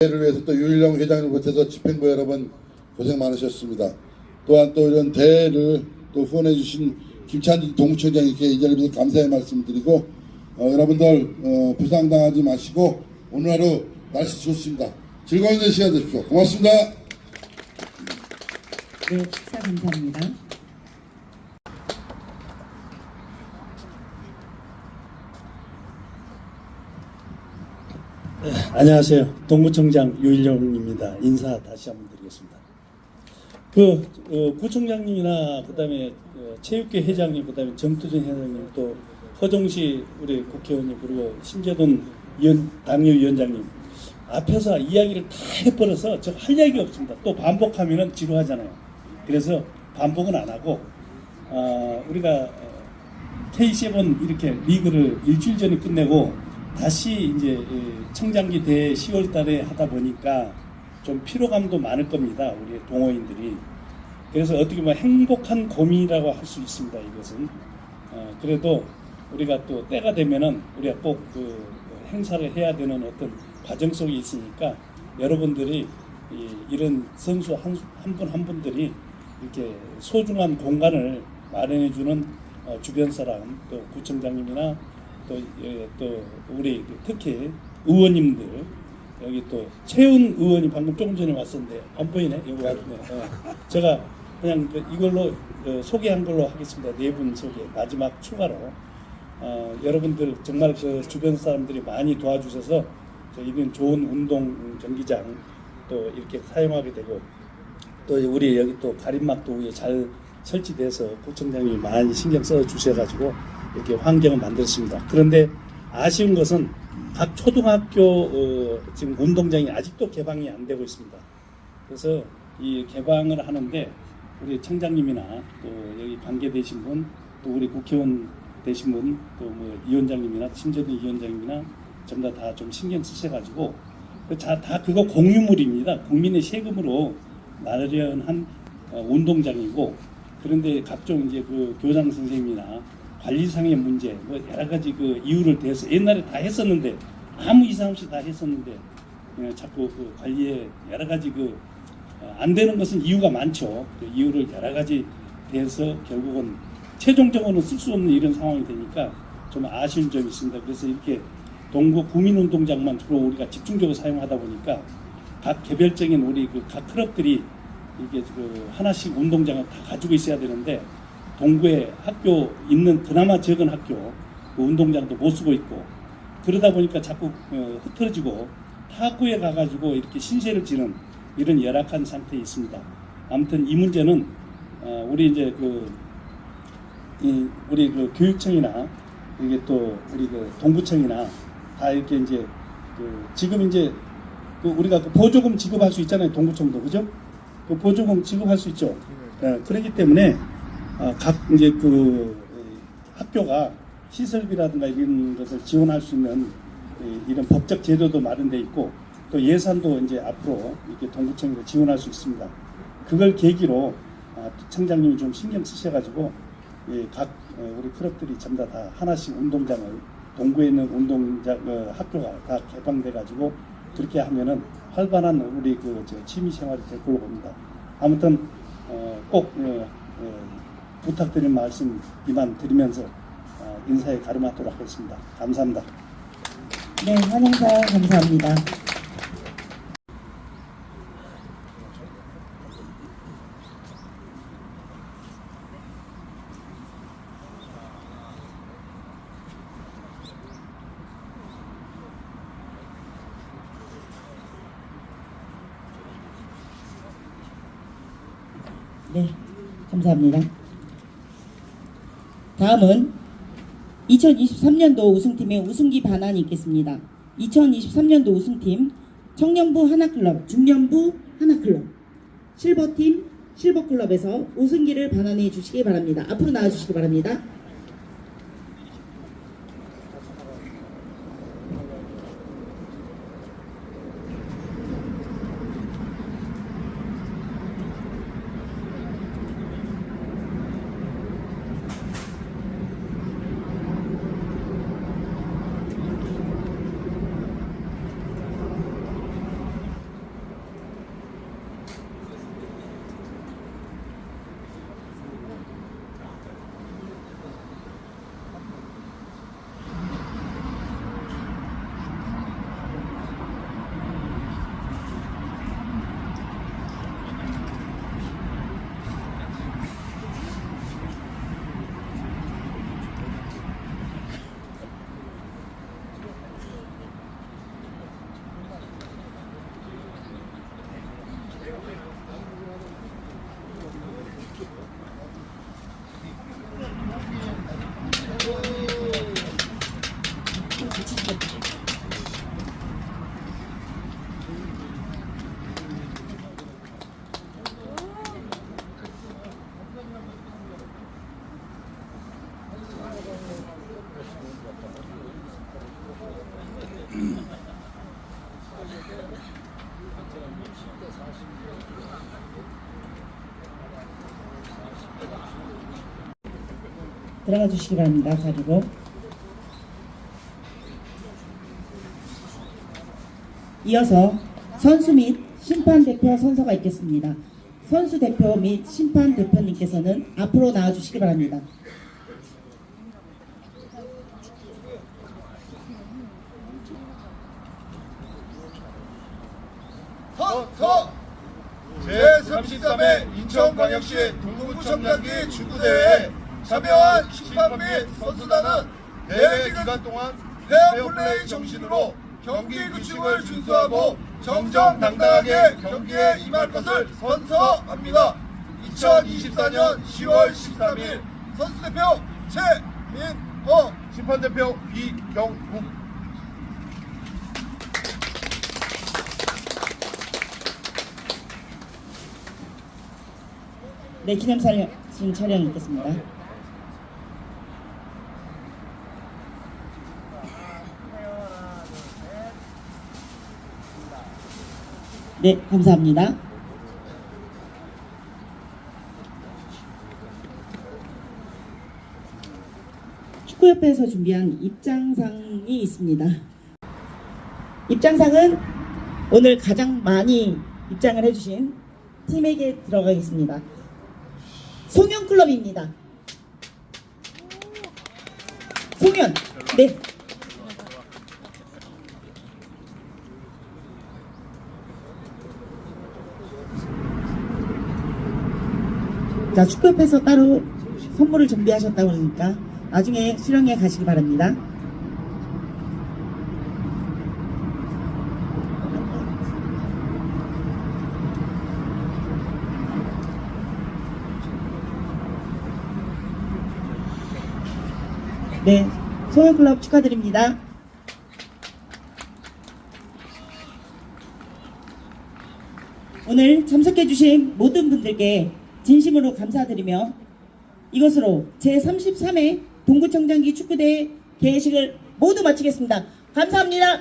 를 위해서 또 유일령 회장을 보태서 집행부 여러분 고생 많으셨습니다. 또한 또 이런 대회를 또 후원해 주신 김찬진 동부청장님께 이 자리에서 감사의 말씀드리고 어, 여러분들 어, 부상당하지 마시고 오늘 하루 날씨 좋습니다. 즐거운 시간 되십시오. 고맙습니다. 네, 식사 감사합니다. 안녕하세요. 동구청장 유일영입니다. 인사 다시 한번 드리겠습니다. 그 어, 구청장님이나 그다음에 어, 체육회 회장님, 그다음에 정투준 회장님, 또 허정시 우리 국회의원님 그리고 심재돈 위원, 당협위원장님 앞에서 이야기를 다 해버려서 저할 얘기 없습니다. 또 반복하면은 지루하잖아요. 그래서 반복은 안 하고 어, 우리가 어, K7 이렇게 리그를 일주일 전에 끝내고 다시 이제 이 청장기 대회 10월 달에 하다 보니까 좀 피로감도 많을 겁니다. 우리 동호인들이. 그래서 어떻게 보면 행복한 고민이라고 할 수 있습니다. 이것은. 어, 그래도 우리가 또 때가 되면은 우리가 꼭 그 행사를 해야 되는 어떤 과정 속에 있으니까 여러분들이 이, 이런 선수 한분한 분들이 이렇게 소중한 공간을 마련해 주는 어, 주변 사람 또 구청장님이나 또, 예, 또 우리 그 특히 의원님들 여기 또 최은 의원이 방금 조금 전에 왔었는데 안 보이네? 여기 왔네. 어. 제가 그냥 그 이걸로 어, 소개한 걸로 하겠습니다. 네 분 소개. 마지막 추가로. 어, 여러분들 정말 그 주변 사람들이 많이 도와주셔서 저희는 좋은 운동 경기장 또 이렇게 사용하게 되고 또 우리 여기 또 가림막도 위에 잘 설치돼서 구청장님이 많이 신경 써 주셔가지고 이렇게 환경을 만들었습니다. 그런데 아쉬운 것은 각 초등학교 어, 지금 운동장이 아직도 개방이 안 되고 있습니다. 그래서 이 개방을 하는데 우리 청장님이나 또 여기 관계되신 분, 또 우리 국회의원 되신 분, 또 뭐 위원장님이나 심재동 위원장님이나 전부 다 좀 신경 쓰셔가지고 그 자- 다 그거 공유물입니다. 국민의 세금으로 마련한 어, 운동장이고 그런데 각종 이제 그 교장 선생님이나 관리상의 문제 뭐 여러 가지 그 이유를 대해서 옛날에 다 했었는데 아무 이상 없이 다 했었는데 예, 자꾸 그 관리에 여러 가지 그 어, 안 되는 것은 이유가 많죠. 그 이유를 여러 가지 대해서 결국은 최종적으로는 쓸 수 없는 이런 상황이 되니까 좀 아쉬운 점이 있습니다. 그래서 이렇게 동구 구민운동장만 주로 우리가 집중적으로 사용하다 보니까 각 개별적인 우리 그 각 클럽들이 이게 그 하나씩 운동장을 다 가지고 있어야 되는데 동구에 학교 있는 그나마 적은 학교 그 운동장도 못 쓰고 있고 그러다 보니까 자꾸 어, 흐트러지고 타구에 가가지고 이렇게 신세를 지는 이런 열악한 상태에 있습니다. 아무튼 이 문제는 어, 우리 이제 그이 우리 그 교육청이나 이게 또 우리 그 동구청이나 다 이렇게 이제 그 지금 이제 그 우리가 그 보조금 지급할 수 있잖아요 동구청도 그죠? 그 보조금 지급할 수 있죠. 예, 그렇기 때문에 어, 각 이제 그 에, 학교가 시설비라든가 이런 것을 지원할 수 있는 이- 이런 법적 제도도 마련돼 있고 또 예산도 이제 앞으로 이렇게 동구청에서 지원할 수 있습니다. 그걸 계기로 아, 청장님이 좀 신경 쓰셔가지고 예, 각 어, 우리 클럽들이 전부 다, 다 하나씩 운동장을 동구에 있는 운동장 어, 학교가 다 개방돼 가지고 그렇게 하면은 활발한 우리 그저 취미 생활이 될 걸로 봅니다. 아무튼 어, 꼭 어, 어, 부탁드린 말씀 이만 드리면서 어, 인사에 가름하도록 하겠습니다. 감사합니다. 네, 환영사 감사합니다. 네, 감사합니다. 다음은 2023년도 우승팀의 우승기 반환이 있겠습니다. 2023년도 우승팀 청년부 하나클럽, 중년부 하나클럽, 실버팀 실버클럽에서 우승기를 반환해 주시기 바랍니다. 앞으로 나와 주시기 바랍니다. 들어가 주시기 바랍니다. 자리로. 이어서 선수 및 심판 대표 선서가 있겠습니다. 선수 대표 및 심판 대표님께서는 앞으로 나와 주시기 바랍니다. 선서 제33회 인천광역시 동부구청장기 축구대회에 참여한 심판 및 선수단은 대회 기간 동안 페어 플레이 정신으로 경기 규칙을 준수하고 정정당당하게 경기에 임할 것을 선서합니다. 2024년 10월 13일 선수대표 최민호 심판대표 이경국 네, 기념 촬영, 지금 촬영 있겠습니다. 네, 감사합니다. 축구협회에서 준비한 입장상이 있습니다. 입장상은 오늘 가장 많이 입장을 해주신 팀에게 들어가겠습니다. 송현 클럽입니다. 송현, 네. 자, 축구협에서 따로 선물을 준비하셨다고 하니까 나중에 수령해 가시기 바랍니다. 네, 소유클럽 축하드립니다. 오늘 참석해주신 모든 분들께 진심으로 감사드리며 이것으로 제33회 동구청장기 축구대회 개회식을 모두 마치겠습니다. 감사합니다.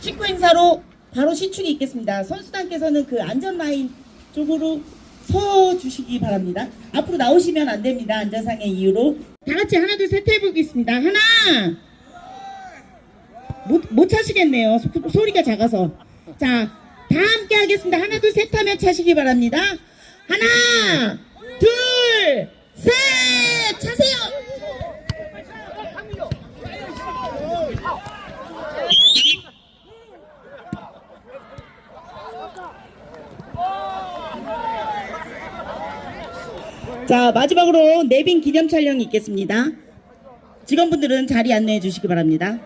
축구 행사로 바로 시축이 있겠습니다. 선수단께서는 그 안전 라인 쪽으로 서 주시기 바랍니다. 앞으로 나오시면 안 됩니다. 안전상의 이유로. 다 같이 하나 둘 셋 해보겠습니다. 하나. 못, 못 차시겠네요. 소, 소리가 작아서. 자, 다 함께 하겠습니다. 하나 둘 셋 하면 차시기 바랍니다. 하나, 둘, 셋! 차세요! 자, 마지막으로 내빈 기념 촬영이 있겠습니다. 직원분들은 자리 안내해 주시기 바랍니다.